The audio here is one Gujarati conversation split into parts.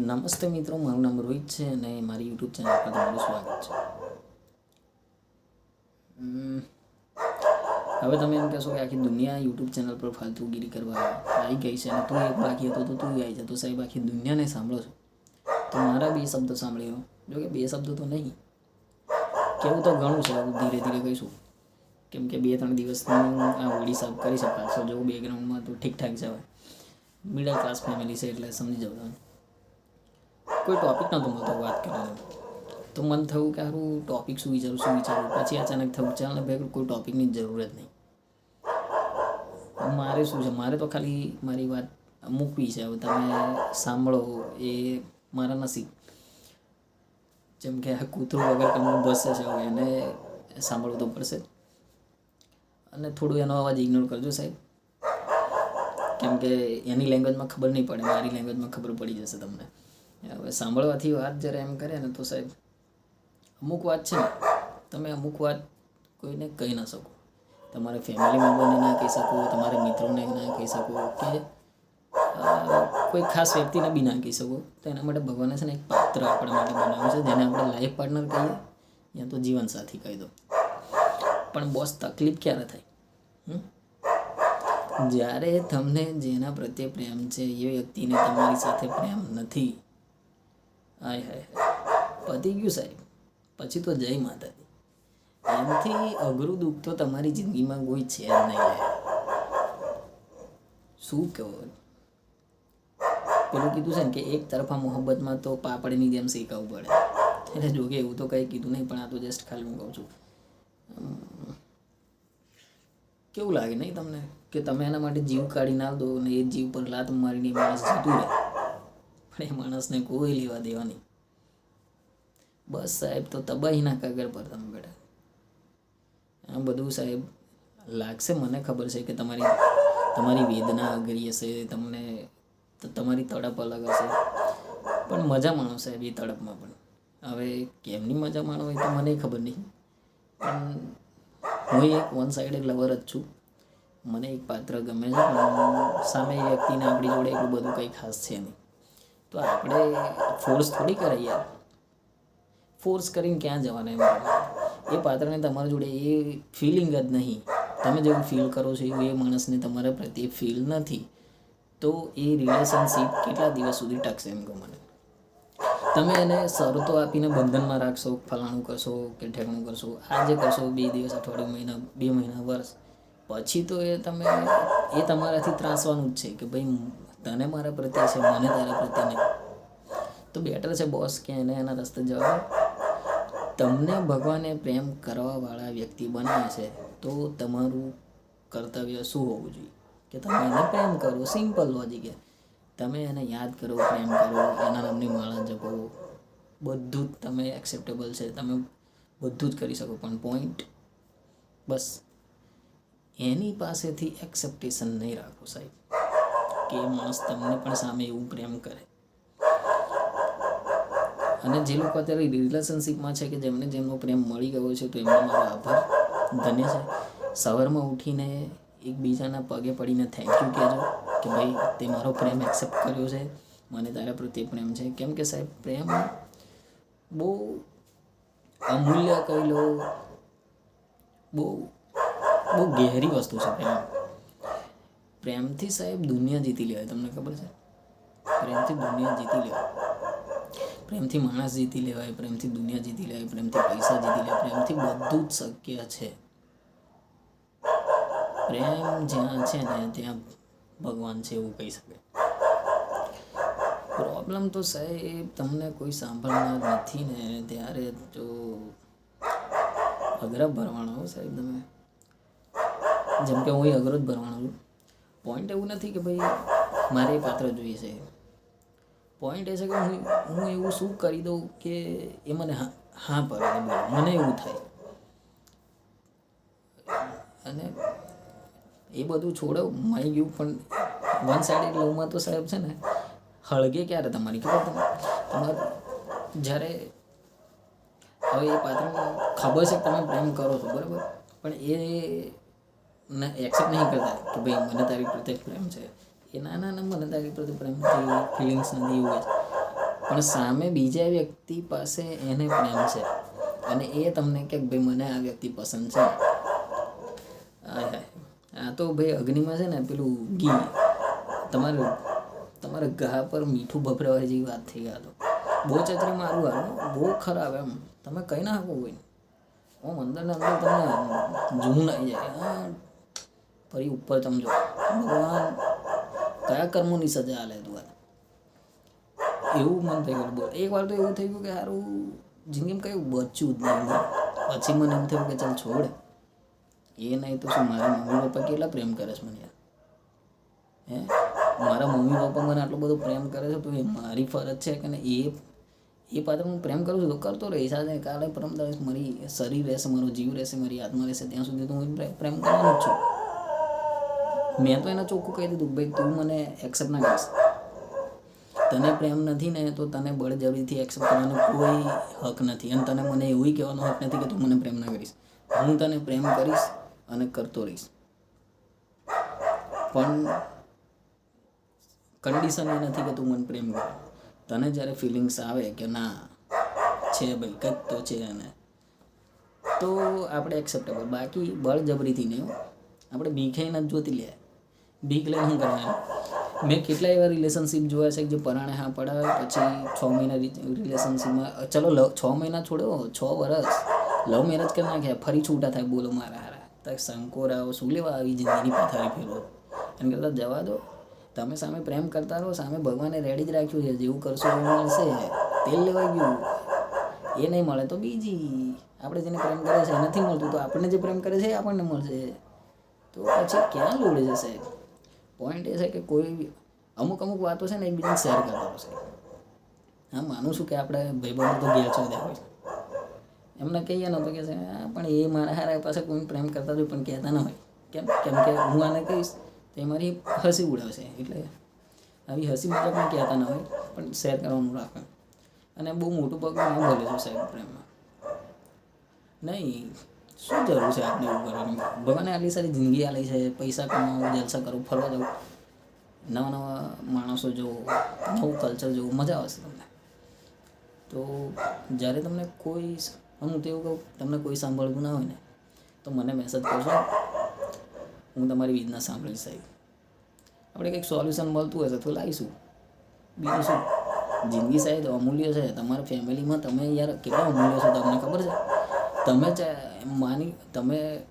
નમસ્તે મિત્રો, મારું નામ રોહિત છે અને મારી યુટ્યુબ ચેનલ પર તમારું સ્વાગત છે. હવે તમે એમ કહેશો કે આખી દુનિયા યુટ્યુબ ચેનલ પર ફાલતુગીરી કરવા આવી ગઈ છે અને તું એક બાકી હતો તો તું આવી જતો. સાહેબ, આખી દુનિયાને સાંભળો છો. તો મારા બે શબ્દો સાંભળ્યો. જોકે બે શબ્દો તો નહીં. કેવું તો ઘણું છે હું ધીરે ધીરે કહીશું. કેમ કે બે ત્રણ દિવસની આ હોળી સાફ કરી શકાશો જો બેકગ્રાઉન્ડમાં તો ઠીકઠાક છે હવે મિડલ ક્લાસ ફેમિલી છે એટલે સમજી જાવ તમે કોઈ ટોપિક નહોતો મળતો વાત કરવાનો. તો મન થયું કે સારું ટોપિક શું વિચારું શું વિચારું. પછી અચાનક થયું, ચાલ ને ભાઈ, કોઈ ટોપિકની જરૂર જ નહીં. મારે શું છે, મારે તો ખાલી મારી વાત મૂકવી છે. હવે તમે સાંભળો, એ મારા નસીબ. જેમ કે આ કૂતરું વગર તમને બસે છે, હવે એને સાંભળવું તો પડશે. અને થોડું એનો અવાજ ઇગ્નોર કરજો સાહેબ. કેમ કે એની લેંગ્વેજમાં ખબર નહીં પડે, મારી લેંગ્વેજમાં ખબર પડી જશે તમને. હવે સાંભળવાથી વાત જ્યારે એમ કરે ને તો સાહેબ, અમુક વાત છે તમે અમુક વાત કોઈને કહી ના શકો. તમારા ફેમિલી મેમ્બરને ના કહી શકો, તમારા મિત્રોને ના કહી શકો કે કોઈ ખાસ વ્યક્તિને બી ના કહી શકો. તો એના માટે ભગવાને છે ને એક પાત્ર આપણા માટે બનાવ્યું છે, જેને આપણે લાઈફ પાર્ટનર કહીએ, યા તો જીવનસાથી કહી દો પણ બોસ તકલીફ ક્યારે થાય? જ્યારે તમને જેના પ્રત્યે પ્રેમ છે, એ વ્યક્તિને તમારી સાથે પ્રેમ નથી હાય હાય પતી ગયું સાહેબ. પછી તો જય માતાજી. એમથી અઘરું દુઃખ તો તમારી જિંદગીમાં કોઈ છે જ નહીં શું કહો? પેલું કીધું છે ને કે એક તરફા મોહબ્બતમાં તો પાપડની જેમ શીખવવું પડે. એટલે જોકે એવું તો કંઈ કીધું નહીં, પણ આ તો જસ્ટ ખાલી હું કહું છું. કેવું લાગે નહીં તમને? કે તમે એના માટે જીવ કાઢી ના દો અને એ જીવ પર લાત મારીને માણસ જતું રહે? પણ એ માણસને કોઈ લેવા દેવાની બસ સાહેબ, તો તબાહીના કાગળ પર તમે બેઠા આ બધું સાહેબ, લાગશે મને ખબર છે કે તમારી તમારી વેદના અઘરી હશે, તમને તમારી તડપ અલગ હશે. પણ મજા માણો સાહેબ એ તડપમાં પણ. હવે કેમની મજા માણો એ તો મને ખબર નહીં. પણ હું એક વન સાઈડેડ લવર જ છું. મને એક પાત્ર ગમે છે, પણ સામે વ્યક્તિને આપણી જોડે એટલું બધું કંઈ ખાસ છે નહીં. તો આપણે ફોર્સ થોડી કરાય યાર. ફોર્સ કરીને ક્યાં જવાના એમ? એ પાત્રને તમારા જોડે એ ફિલિંગ જ નહીં. તમે જેવું ફીલ કરો છો એવું એ માણસને તમારા પ્રત્યે ફીલ નથી. તો એ રિલેશનશીપ કેટલા દિવસ સુધી ટકશે એમ મને? તમે એને શરતો આપીને બંધનમાં રાખશો, ફલાણું કરશો કે ઠેકણું કરશો, આજે કરશો, બે દિવસ, અઠવાડિયું, મહિના, બે મહિના, વર્ષ. પછી તો એ તમે, એ તમારાથી ત્રાસવાનું જ છે કે ભાઈ તને મારા પ્રત્યે છે, મને તારા પ્રત્યે નહીં. તો બેટર છે બોસ કે એને એના રસ્તે જવા. તમને ભગવાને પ્રેમ કરવાવાળા વ્યક્તિ બનાવે છે, તો તમારું કર્તવ્ય શું હોવું જોઈએ? કે તમે એને પ્રેમ કરો સિમ્પલ લોજિક તમે એને યાદ કરો, પ્રેમ કરો, એના નામની માળા જપો. બધું જ તમે એક્સેપ્ટેબલ છે, તમે બધું જ કરી શકો, પણ પોઈન્ટ બસ. એની પાસેથી એક્સેપ્ટેશન નહીં રાખો સાહેબ. કે એ માણસ તમને પણ સામે એવું પ્રેમ કરે. અને જે લોકો અત્યારે રિલેશનશીપમાં છે કે જેમને જેમનો પ્રેમ મળી ગયો છે તો એમનો મારો આભાર. ધન્ય છે. સવારમાં ઉઠીને એકબીજાના પગે પડીને થેન્ક યુ કહેજો કે ભાઈ તે મારો પ્રેમ એક્સેપ્ટ કર્યો છે. મને તારા પ્રત્યે પ્રેમ છે. કેમ કે સાહેબ, પ્રેમ બહુ અમૂલ્ય કહી લો, બહુ બહુ ગહેરી વસ્તુ છે પ્રેમ. પ્રેમથી સાહેબ દુનિયા જીતી લેવાય, તમને ખબર છે? પ્રેમથી દુનિયા જીતી લેવાય. પ્રેમથી માણસ જીતી લેવાય, પ્રેમથી દુનિયા જીતી લેવાય, પ્રેમથી પૈસા જીતી લેવાય, પ્રેમથી બધું જ શક્ય છે. પ્રેમ જ્યાં છે ને, ત્યાં ભગવાન છે એવું કહી શકે. પ્રોબ્લેમ તો સાહેબ તમને કોઈ સાંભળનાર નથી ને, ત્યારે તો અઘરા ભરવાનો સાહેબ તમે. જેમ કે હું અઘરો જ ભરવાનો છું. પોઈન્ટ એવું નથી કે ભાઈ મારે એ પાત્ર જોઈએ છે. પોઈન્ટ એ છે કે હું હું એવું શું કરી દઉં કે એ મને હા હા પર મને એવું થાય. અને એ બધું છોડો માઈ ગયું, પણ વન સાઈડ લવમાં તો સાહેબ છે ને, હળગે ક્યારે તમારી? ખબર તમે તમારે, જ્યારે હવે એ પાત્રને ખબર છે તમે પ્રેમ કરો છો, બરાબર? પણ એ ને એક્સેપ્ટ નહીં કરતા. કે ભાઈ, મને તારી પ્રત્યે પ્રેમ છે. એ ના ના, મને તારી પ્રત્યે પ્રેમ નથી. ફિલિંગ્સ નથી, એવું પણ સામે બીજા વ્યક્તિ પાસે એને પ્રેમ છે. અને એ તમને કે ભાઈ, મને આ વ્યક્તિ પસંદ છે. હાય હાય. આ તો ભાઈ અગ્નિમાં છે ને, પેલું ઘી. તમારે, તમારા ઘા પર મીઠું ભભરાવા જેવી વાત થઈ ગયા તો. બહુ ચતરી મારું હાલ બહુ ખરાબ એમ. તમે કંઈ ના શકો કોઈ ઓમ, અંદર ને અંદર તમને જૂન આવી જાય. ફરી ઉપર તમે ભગવાન કયા કર્મોની સજા આલે તું એવું મન થઈ ગયું. એક વાર તો એવું થઈ ગયું કે સારું જિંદગીમાં કંઈ બચ્યું જ નહીં. પછી મને એમ થયું કે ચાલ છોડ. એ નહીં તો શું, મારા મમ્મી પપ્પા કેટલા પ્રેમ કરે છે મને યાર. હે? મારા મમ્મી પપ્પા મને આટલો બધો પ્રેમ કરે છે, તો એ મારી ફરજ છે કે એ એ પાત્ર હું પ્રેમ કરું છું તો કરતો રહીશ આજે કાલે પરમ દિવસ મારી શરીર રહેશે, મારો જીવ રહેશે, મારી આત્મા રહેશે, ત્યાં સુધી તો હું પ્રેમ કરવાનો જ છું. મેં તો એને ચોખ્ખું કહી દીધું ભાઈ તું મને એક્સેપ્ટ ના કરીશ. તને પ્રેમ નથી ને તો તને બળજબરીથી એક્સેપ્ટ કરવાનો કોઈ હક નથી અને તને મને એવું કહેવાનો હક નથી કે તું મને પ્રેમ ના કરીશ. હું તને પ્રેમ કરીશ અને કરતો રહીશ. પણ કન્ડિશન એ નથી કે તું મને પ્રેમ કર. તને જ્યારે ફિલિંગ્સ આવે કે ના, છે ભાઈ કંઈક તો છે એને, તો આપણે એક્સેપ્ટેબલ બાકી બળજબરીથી નહીં. આપણે ભીખાઈને જ જોતી લે ભીખ લઈને શું કરવાના? મેં કેટલા એવા રિલેશનશિપ જોયા છે કે જે પરાણે હા પડાવે, પછી છ મહિના રિલેશનશિપમાં ચલો છ મહિના છોડો, છ વર્ષ લવ મેરેજ કરી નાખ્યા, ફરી છૂટા થાય, બોલો મારા હારા. તો આવો, શું લેવા આવી જિંદગીની પથારી ફેરવો? એમ કરતાં જવા દો. તમે સામે પ્રેમ કરતા રહો, સામે ભગવાને રેડી જ રાખ્યું છે, જેવું કરશો એવું મળશે. તેલ લેવાઈ ગયું. એ નહીં મળે તો બીજી. આપણે જેને પ્રેમ કરે છે નથી મળતું. તો આપણને જે પ્રેમ કરે છે, એ આપણને મળશે. તો પછી ક્યાં લોડ જશે? પોઈન્ટ એ છે કે કોઈ અમુક અમુક વાતો છે ને એકબીજાને શેર કરતા હશે હા, માનું છું કે આપણે ભાઈબંધો તો ઘેર છો હોય એમને કહીએ ને તો કે છે, હા, પણ એ મારા હારા પાસે કોઈ પ્રેમ કરતા હોય પણ કહેતા ના હોય. કેમ કેમ કે હું આને કહીશ, તો એ મારી હસી ઉડાવશે. એટલે આવી હસી મજાકમાં કહેતા ના હોય, પણ શેર કરવાનું રાખે. અને બહુ મોટું પગ ના બોલે છું સાહેબ પ્રેમમાં. નહીં શું જરૂર છે આપણે એવું કરવાની? ભગવાને આટલી સારી જિંદગી આલી છે, પૈસા કમાવો, જલસા કરો, ફરવા જવું નવા નવા માણસો જુઓ નવું કલ્ચર જોવું, મજા આવશે તમને. તો જ્યારે તમને કોઈ હું તેવું કહું, તમને કોઈ સાંભળવું ના હોય ને, તો મને મેસેજ કરશો હું તમારી વેદના સાંભળીશ સાહેબ. આપણે કંઈક સોલ્યુશન મળતું હશે તો લાવીશું. બીજું શું? જિંદગી સાહેબ અમૂલ્ય છે. તમારા ફેમિલીમાં તમે યાર, કેટલા અમૂલ્ય છો તમને ખબર છે? તમે ચા- માની તમે,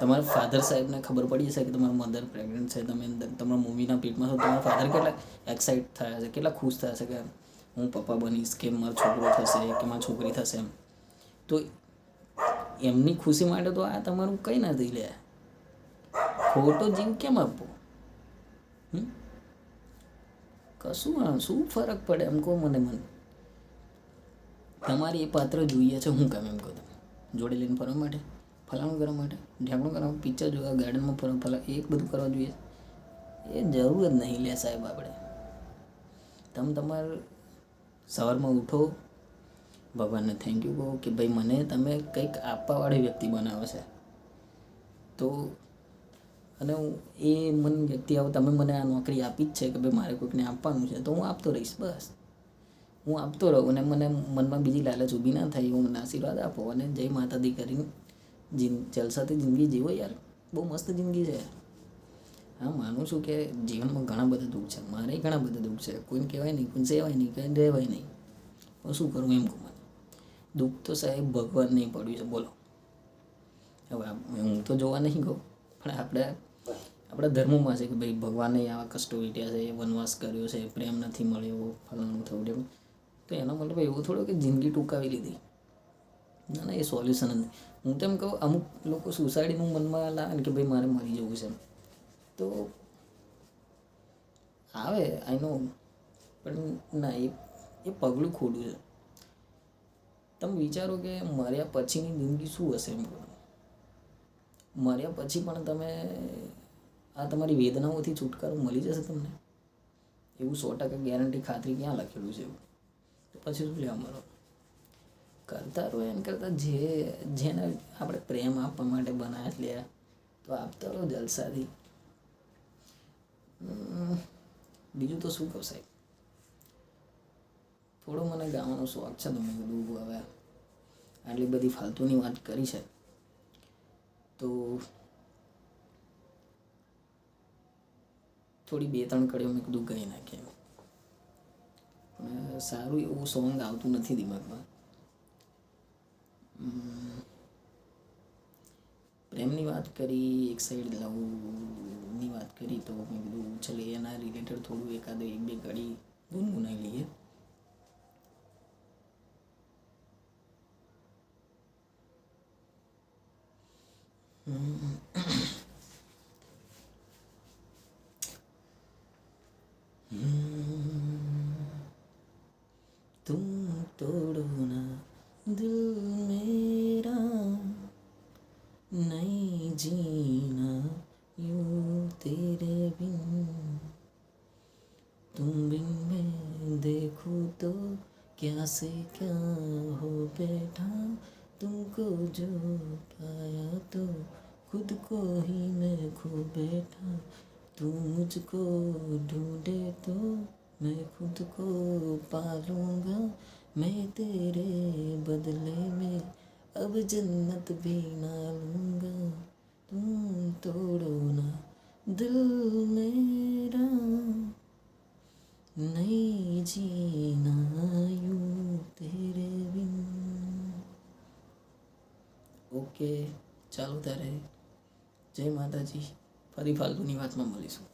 તમારા ફાધર સાહેબને ખબર પડી હશે કે તમારા મધર પ્રેગ્નન્ટ છે, તમે તમારા મમ્મીના પેટમાં છો, તમારા ફાધર કેટલા એક્સાઇટ થયા છે કેટલા ખુશ થયા છે કે હું પપ્પા બનીશ, કે મારો છોકરો થશે, કે મારી છોકરી થશે એમ. તો એમની ખુશી માટે તો આ તમારું કંઈ નથી લે ખોટો જીવ કેમ આપવો? કશું શું ફરક પડે એમ કહો મને મને. તમારી એ પાત્ર જોઈએ છે, હું કેમ એમ કહું જોડે લઈને ફરવા માટે, ફલાણું કરવા માટે, ઢેકણું કરવા પિક્ચર જોવા, ગાર્ડનમાં ફરવા ફલા એક બધું કરવા જોઈએ. એ જરૂર જ નહીં લે સાહેબ આપણે. તમે તમારે સવારમાં ઉઠો, ભગવાનને થેન્ક યુ કહો કે ભાઈ મને તમે કંઈક આપવાવાળી વ્યક્તિ બનાવો છે. તો અને હું એ મન વ્યક્તિ આવો, તમે મને આ નોકરી આપી જ છે કે ભાઈ મારે કોઈકને આપવાનું છે, તો હું આપતો રહીશ બસ. હું આપતો રહું અને મને મનમાં બીજી લાલચ ઊભી ના થાય એવું મને આશીર્વાદ આપો અને જય માતાજી કરીને જીન, જલસાથી જિંદગી જીવો યાર. બહુ મસ્ત જિંદગી છે. હા, માનું છું કે જીવનમાં ઘણા બધા દુઃખ છે. મારે ઘણા બધા દુઃખ છે. કોઈને કહેવાય નહીં, કોઈને સેવાય નહીં કંઈ રહેવાય નહીં. પણ શું કરું એમ કહું દુઃખ તો સાહેબ ભગવાન નહીં પડ્યું છે. બોલો. હવે હું તો જોવા નહીં કહું પણ આપણે આપણા ધર્મમાં છે કે ભાઈ ભગવાને આવા કષ્ટો વીટ્યા છે, વનવાસ કર્યો છે, પ્રેમ નથી મળ્યો, ફલાણું થયું તો એનો મતલબ એવો થોડો કે જિંદગી ટૂંકાવી લીધી. ના ના, એ સોલ્યુશન જ હું તેમ કહું, અમુક લોકો સુસાઇડનું મનમાં લાવે કે ભાઈ મારે મરી જવું છે તો આવે આઈ નો પણ ના, એ એ પગલું ખોટું છે. તમે વિચારો કે મર્યા પછીની જિંદગી શું હશે એમ મર્યા પછી પણ તમે આ તમારી વેદનાઓથી છુટકારો મળી જશે તમને? એવું સો ટકા ગેરંટી ખાતરી ક્યાં લખેલું છે એવું? પછી શું લેવા મળો? કરતા રહો એમ કરતાં જે, જેને આપણે પ્રેમ આપવા માટે બનાવ્યા લ્યા, તો આપતા રહો જલસાથી. બીજું તો શું કહું સાહેબ? થોડો મને ગાવાનો શોખ છે તો મેં કીધું હવે. આટલી બધી ફાલતુની વાત કરી છે. તો થોડી બે ત્રણ કડીઓ મેં કીધું ગઈ પણ સારું એવું સોંગ આવતું નથી દિમાગમાં. પ્રેમની વાત કરી, એક સાઈડ લવની વાત કરી તો મેં કીધું, ચલે એના રિલેટેડ થોડું એકાદ એક બે ઘડી ગુનગુનાઈ લઈએ. तुम देखूँ तो क्या से क्या हो बैठा तुमको जो पाया तो खुद को ही मैं खो बैठा। तू मुझको ढूंढे तो मैं खुद को पालूँगा, मैं तेरे बदले में अब जन्नत भी ना लूँगा। तुम तोड़ो ना दिल मेरा। નહીં જીનાયું તેરે બિન ઓકે ચાલો ત્યારે જય માતાજી ફરી ફાલ્ગુની વાતમાં મળીશું.